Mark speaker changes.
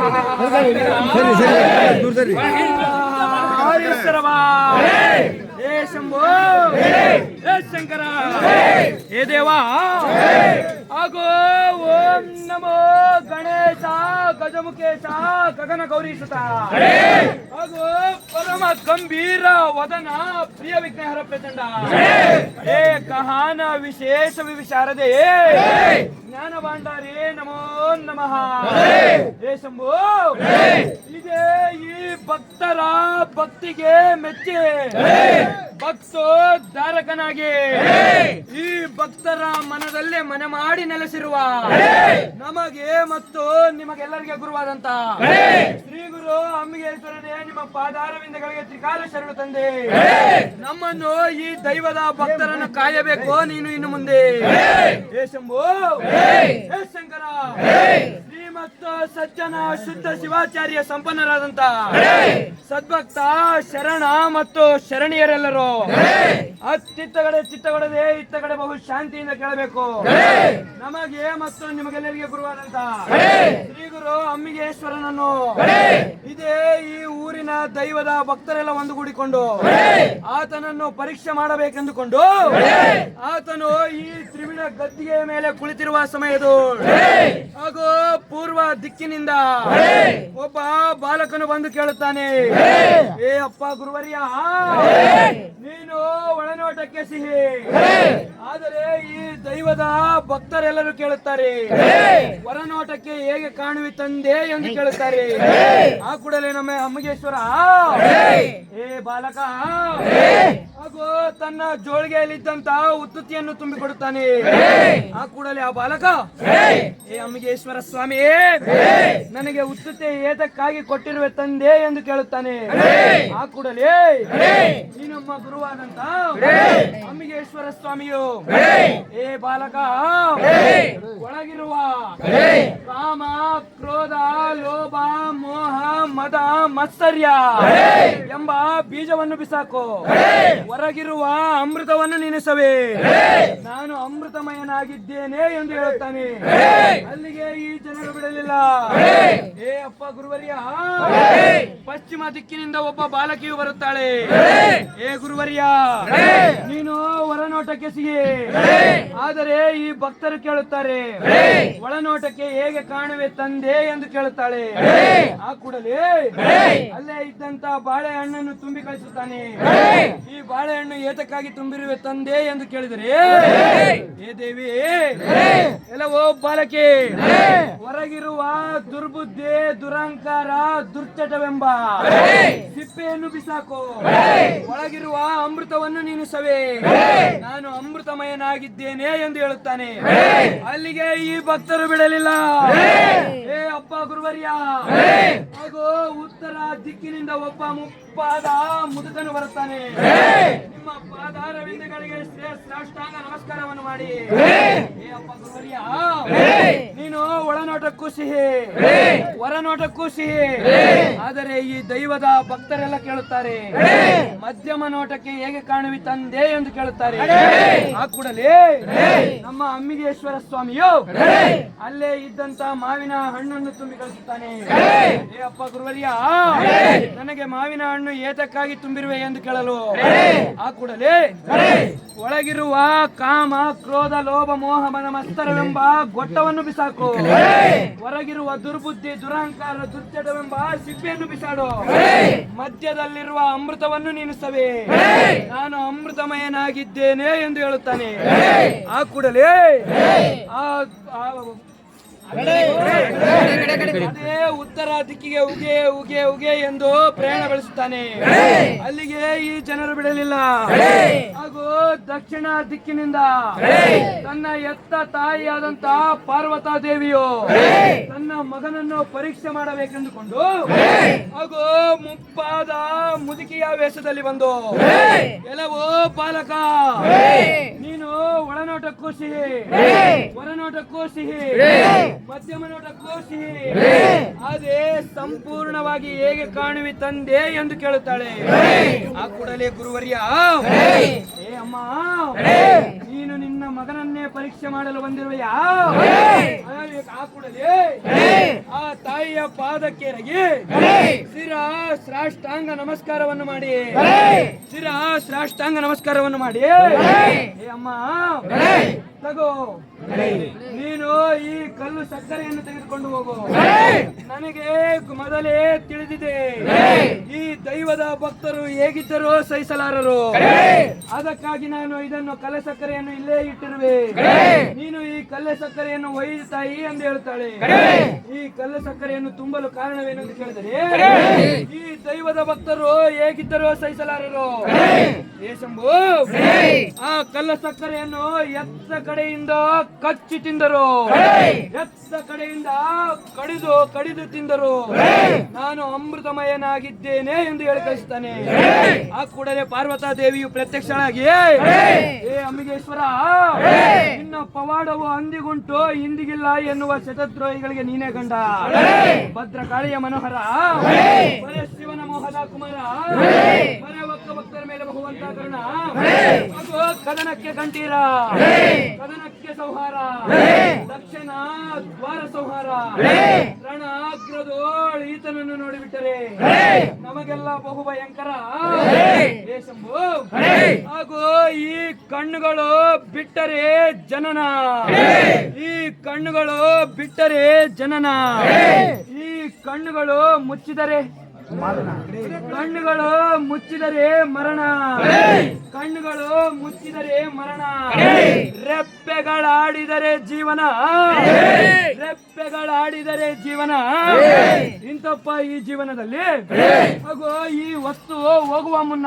Speaker 1: ಸರಿ ಸರಿ ದೂರ ಸರಿ
Speaker 2: ಹೇ ಶಂಭೋ ಹೇ ಶಂಕರ ಹೇ ದೇವ ಆಗೋ ಓಂ ನಮೋ ಗಣೇಶ ಗಜಮುಖೇಶ ಗಗನ ಗೌರೀಸುತ ಹಾಗೂ ಪರಮ ಗಂಭೀರ ವದನ ಪ್ರಿಯ ವಿಘ್ನಹರ ಪ್ರಚಂಡ ಹೇ ಕಹಾನ ವಿಶೇಷ ವಿಶಾರದೆ ಜ್ಞಾನ ಭಾಂಡಾರಿ ನಮೋ ನಮಃ. ಹೇ ಶಂಭೋ. ಇದೇ ಈ ಭಕ್ತರ ಭಕ್ತಿಗೆ ಮೆಚ್ಚಿ. ಭಕ್ತೋದ್ಧಾರಕನಾಗಿ ಈ ಭಕ್ತರ ಮನದಲ್ಲೇ ಮನೆ ಮಾಡಿ ನೆಲೆಸಿರುವ. ನಮಗೆ ಮತ್ತು ನಿಮಗೆಲ್ಲರಿಗೆ ಗುರುವಾದಂತ ಶ್ರೀ ಅಮ್ಮಿಗೆ ಅಂಬಿಗೇಶ್ವರನೇ ನಿಮ್ಮ ಪಾದಾರವಿಂದಗಳಿಗೆ ತ್ರಿಕಾಲ ಶರಣು ತಂದೆ. ನಮ್ಮನ್ನು ಈ ದೈವದ ಭಕ್ತರನ್ನು ಕಾಯಬೇಕು ನೀನು ಇನ್ನು ಮುಂದೆ. ಶಂಭು! ಶಂಕರ! ಶ್ರೀಮತ್ ಸಜ್ಜನ ಶುದ್ಧ ಶಿವಾಚಾರ್ಯ ಸಂಪನ್ನರಾದಂತ ಸದ್ಭಕ್ತ ಶರಣ ಮತ್ತು ಶರಣಿಯರೆಲ್ಲರೂ ಅತ್ತಿತ್ತಗಡೆ ಚಿತ್ತಗಡದೆ ಇತ್ತಗಡೆ ಬಹು ಶಾಂತಿಯಿಂದ ಕೇಳಬೇಕು. ನಮಗೆ ಮತ್ತು ನಿಮಗೆಲ್ಲರಿಗೆ ಗುರುವಾದಂತ ಶ್ರೀ ಗುರು ಅಮ್ಮಿಗೇಶ್ವರನನ್ನು ಇದೇ ದೈವದ ಭಕ್ತರೆಲ್ಲ ಒಂದುಗೂಡಿಕೊಂಡು ಆತನನ್ನು ಪರೀಕ್ಷೆ ಮಾಡಬೇಕೆಂದುಕೊಂಡು ಆತನು ಈ ತ್ರಿವಿಣ ಗದ್ದಿಗೆಯ ಮೇಲೆ ಕುಳಿತಿರುವ ಸಮಯದು ಹಾಗೂ ಪೂರ್ವ ದಿಕ್ಕಿನಿಂದ ಒಬ್ಬ ಬಾಲಕನು ಬಂದು ಕೇಳುತ್ತಾನೆ, ಏ ಅಪ್ಪ ಗುರುವರಿಯ, ನೀನು ಒಳನೋಟಕ್ಕೆ ಸಿಹಿ. ಆದರೆ ಈ ದೈವದ ಭಕ್ತರೆಲ್ಲರೂ ಕೇಳುತ್ತಾರೆ ಹೊರನೋಟಕ್ಕೆ ಹೇಗೆ ಕಾಣುವಿ ತಂದೆ ಎಂದು ಕೇಳುತ್ತಾರೆ. ಆ ಕೂಡಲೇ ನಮ್ಮ ಅಮ್ಮಗೇಶ್ವರ ಏ ಬಾಲಕ. ತನ್ನ ಜೋಳಿಗೆಯಲ್ಲಿದ್ದಂತ ಉತ್ತುತಿಯನ್ನು ತುಂಬಿಕೊಡುತ್ತಾನೆ. ಆ ಕೂಡಲೇ ಆ ಬಾಲಕ ಏ ಅಮ್ಮಿಗೇಶ್ವರ ಸ್ವಾಮಿ ನನಗೆ ಉತ್ತುತೆ ಏತಕ್ಕಾಗಿ ಕೊಟ್ಟಿರುವ ತಂದೆ ಎಂದು ಕೇಳುತ್ತಾನೆ. ಆ ಕೂಡಲೇ ನೀನಮ್ಮ ನಮ್ಮ ಗುರುವಾದಂತ ಅಮ್ಮಿಗೇಶ್ವರ ಸ್ವಾಮಿಯು ಏ ಬಾಲಕ, ಒಳಗಿರುವ ಕಾಮ ಕ್ರೋಧ ಲೋಭ ಮೋಹ ಮದ ಮತ್ಸರ್ಯ ಎಂಬ ಬೀಜವನ್ನು ಬಿಸಾಕು. ಹೊರಗಿರುವ ಅಮೃತವನ್ನು ನೆನೆಸವೆ. ನಾನು ಅಮೃತಮಯನಾಗಿದ್ದೇನೆ ಎಂದು ಹೇಳುತ್ತಾನೆ. ಅಲ್ಲಿಗೆ ಈ ಜನರು ಬಿಡಲಿಲ್ಲ. ಏ ಅಪ್ಪ ಗುರುವರಿಯ! ಪಶ್ಚಿಮ ದಿಕ್ಕಿನಿಂದ ಒಬ್ಬ ಬಾಲಕಿಯು ಬರುತ್ತಾಳೆ. ಏ ಗುರುವರಿಯ! ನೀನು ಹೊರನೋಟಕ್ಕೆ ಸಿಹಿ. ಆದರೆ ಈ ಭಕ್ತರು ಕೇಳುತ್ತಾರೆ ಒಳನೋಟಕ್ಕೆ ಹೇಗೆ ಕಾಣುವೆ ತಂದೆ ಎಂದು ಕೇಳುತ್ತಾಳೆ. ಆ ಕೂಡಲೇ ಅಲ್ಲೇ ಇದ್ದಂತ ಬಾಳೆಹಣ್ಣನ್ನು ತುಂಬಿ ಕಳಿಸುತ್ತಾನೆ. ಈ ಬಾಳೆಹಣ್ಣು ಏತಕ್ಕಾಗಿ ತುಂಬಿರುವೆ ತಂದೆ ಎಂದು ಕೇಳಿದರೆ ಏ ದೇವಿ. ಎಲ್ಲವೋ ಬಾಲಕಿ. ಹೊರಗಿರುವ ದುರ್ಬುದ್ಧಿ ದುರಂಕಾರ ದುರ್ಚಟವೆಂಬ ಸಿಪ್ಪೆಯನ್ನು ಬಿಸಾಕು. ಒಳಗಿರುವ ಅಮೃತವನ್ನು ನೀನು ಸವೆ. ನಾನು ಅಮೃತಮಯನಾಗಿದ್ದೇನೆ ಎಂದು ಹೇಳುತ್ತಾನೆ. ಅಲ್ಲಿಗೆ ಈ ಭಕ್ತರು ಬಿಡಲಿಲ್ಲ. ಏ ಅಪ್ಪ ಗುರುವರ್ಯ. ಹಾಗೂ ಉತ್ತರ ದಿಕ್ಕಿನಿಂದ ಒಬ್ಬ ಮುಪ್ಪಾದ ಮುದುಕನು ಬರುತ್ತಾನೆ. ನಿಮ್ಮ ಪಾದಾರವಿಂದಗಳಿಗೆ ಶ್ರೇಷ್ಠಾಂಗ ನಮಸ್ಕಾರವನ್ನು ಮಾಡಿ. ಏ ಅಪ್ಪ ಗುರುವರ್ಯ. ಒಳನೋಟಕ್ಕೂ ಸಿಹಿ. ಹೊರನೋಟಕ್ಕೂ ಸಿಹಿ. ಆದರೆ ಈ ದೈವದ ಭಕ್ತರೆಲ್ಲ ಕೇಳುತ್ತಾರೆ ಮಧ್ಯಮ ನೋಟಕ್ಕೆ ಹೇಗೆ ಕಾಣುವಿ ತಂದೆ ಎಂದು ಕೇಳುತ್ತಾರೆ. ಆ ಕೂಡಲೇ ನಮ್ಮ ಅಮ್ಮಿಗೇಶ್ವರ ಸ್ವಾಮಿಯು ಅಲ್ಲೇ ಇದ್ದಂತ ಮಾವಿನ ಹಣ್ಣನ್ನು ತುಂಬಿ ಕಳಿಸುತ್ತಾನೆ. ಏ ಅಪ್ಪ ಗುರುವಲಿಯ ನನಗೆ ಮಾವಿನ ಹಣ್ಣು ಏತಕ್ಕಾಗಿ ತುಂಬಿರುವೆ ಎಂದು ಕೇಳಲು. ಆ ಕೂಡಲೇ ಒಳಗಿರುವ ಕಾಮ ಕ್ರೋಧ ಲೋಭ ಮೋಹ ಮನ ಮಸ್ತರವೆಂಬ ಗೊಟ್ಟವನ್ನು ಬಿಸಾಕು. ಹೊರಗಿರುವ ದುರ್ಬುದ್ಧಿ ದುರಹಂಕಾರ ದುರ್ಚಡವೆಂಬ ಸಿಪ್ಪೆಯನ್ನು ಬಿಸಾಡು. ಮಧ್ಯದಲ್ಲಿರುವ ಅಮೃತವನ್ನು ನೀನು ಸವೆ. ನಾನು ಅಮೃತಮಯನಾಗಿದ್ದೇನೆ ಎಂದು ಹೇಳುತ್ತಾನೆ. ಆ ಕೂಡಲೇ ಆ ಆ- ಉತ್ತರ ದಿಕ್ಕಿಗೆ ಉಗೆ ಉಗೆ ಉಗೆ ಎಂದು ಪ್ರಯಾಣ ಬೆಳೆಸುತ್ತಾನೆ. ಅಲ್ಲಿಗೆ ಈ ಜನರು ಬಿಡಲಿಲ್ಲ. ಹಾಗೂ ದಕ್ಷಿಣ ದಿಕ್ಕಿನಿಂದ ತನ್ನ ಎತ್ತ ತಾಯಿಯಾದಂತಹ ಪಾರ್ವತಾ ದೇವಿಯು ತನ್ನ ಮಗನನ್ನು ಪರೀಕ್ಷೆ ಮಾಡಬೇಕೆಂದುಕೊಂಡು ಹಾಗೂ ಮುಪ್ಪಾದ ಮುದುಕಿಯ ವೇಷದಲ್ಲಿ ಬಂದು ಕೆಲವು ಪಾಲಕ ಒಳನೋಟಕ್ಕೂ ಸಿಹಿ. ಹೊರನೋಟಕ್ಕೂ ಸಿಹಿ. ಮಧ್ಯಮ ನೋಟಕ್ಕೂ ಸಿಹಿ. ಅದೇ ಸಂಪೂರ್ಣವಾಗಿ ಹೇಗೆ ಕಾಣುವಿ ತಂದೆ ಎಂದು ಕೇಳುತ್ತಾಳೆ. ಆ ಕೂಡಲೇ ಗುರುವರ್ಯ. ಏ ಅಮ್ಮ. ಮಗನನ್ನೇ ಪರೀಕ್ಷೆ ಮಾಡಲು ಬಂದಿರುವ ಆ ತಾಯಿಯ ಪಾದಕ್ಕೆ ಎರಗಿ ಶಿರ ಶ್ರಾಷ್ಟಾಂಗ ನಮಸ್ಕಾರವನ್ನು ಮಾಡಿ. ಶಿರ ಶ್ರಾಷ್ಟಾಂಗ ನಮಸ್ಕಾರವನ್ನು ಮಾಡಿ. ಅಮ್ಮ. ತಗೋ. ನೀನು ಈ ಕಲ್ಲು ಸಕ್ಕರೆಯನ್ನು ತೆಗೆದುಕೊಂಡು ಹೋಗು. ನನಗೆ ಮೊದಲೇ ತಿಳಿದಿದೆ. ಈ ದೈವದ ಭಕ್ತರು ಹೇಗಿದ್ದರೂ ಸಹಿಸಲಾರರು. ಅದಕ್ಕಾಗಿ ನಾನು ಇದನ್ನು ಕಲೆ ಸಕ್ಕರೆಯನ್ನು ಇಲ್ಲೇ ಇಟ್ಟಿರುವೆ. ನೀನು ಈ ಕಲ್ಲೆ ಸಕ್ಕರೆಯನ್ನು ಒಯ್ದು ತಾಯಿ ಎಂದು ಹೇಳ್ತಾಳೆ ಈ ಕಲ್ಲು ಸಕ್ಕರೆಯನ್ನು ತುಂಬಲು ಕಾರಣವೇನು ಅಂತ ಕೇಳಿದರೆ ಈ ದೈವದ ಭಕ್ತರು ಹೇಗಿದ್ದರೂ ಸಹಿಸಲಾರರು. ಏ ಶಂಭು ಆ ಕಲ್ಲ ಸಕ್ಕರೆಯನ್ನು ಎತ್ತ ಕಡೆಯಿಂದ ಕಚ್ಚಿ ತಿಂದರು. ಎತ್ತ ಕಡೆಯಿಂದ ಕಡಿದು ಕಡಿದು ತಿಂದರು. ನಾನು ಅಮೃತಮಯನಾಗಿದ್ದೇನೆ ಎಂದು ಹೇಳಿ ಕಳಿಸ್ತಾನೆ. ಆ ಕೂಡಲೇ ಪಾರ್ವತಾ ದೇವಿಯು ಪ್ರತ್ಯಕ್ಷಳಾಗಿ ಏ ಅಂಬಿಗೇಶ್ವರ! ನಿನ್ನ ಪವಾಡವು ಅಂದಿಗುಂಟು ಇಂದಿಗಿಲ್ಲ ಎನ್ನುವ ಶತದ್ರೋಹಿಗಳಿಗೆ ನೀನೇ ಗಂಡ. ಭದ್ರಕಾಳಿಯ ಮನೋಹರ. ಶಿವನ ಮೋಹದ ಕುಮಾರ. ಭಕ್ತರ ಮೇಲೆ ಬಹುವಂತ ಕರುಣ. ಅದು ಕದನಕ್ಕೆ ಕಂಠೀರ. ಕದನಕ್ಕೆ ಸಂಹಾರ. ದಕ್ಷಿಣ ದ್ವಾರ ಸಂಹಾರ. ರಣಾಗ್ರದೋಳ್ ಈತನನ್ನು ನೋಡಿಬಿಟ್ಟರೆ. ನಮಗೆಲ್ಲ ಬಹು ಭಯಂಕರ. ಶಂಭು. ಹಾಗೂ ಈ ಕಣ್ಣುಗಳು ಬಿಟ್ಟರೆ ಜನನ. ಈ ಕಣ್ಣುಗಳು ಬಿಟ್ಟರೆ ಜನನ. ಈ ಕಣ್ಣುಗಳು ಮುಚ್ಚಿದರೆ ಕಣ್ಣುಗಳು ಮುಚ್ಚಿದರೆ ಮರಣ. ಕಣ್ಣುಗಳು ಮುಚ್ಚಿದರೆ ಮರಣ. ರೆಪ್ಪೆಗಳಾಡಿದರೆ ಜೀವನ. ರೆಪ್ಪೆಗಳಾಡಿದರೆ ಜೀವನ. ಇಂತಪ್ಪ ಈ ಜೀವನದಲ್ಲಿ. ಹಾಗೂ ಈ ವಸ್ತು ಹೋಗುವ ಮುನ್ನ.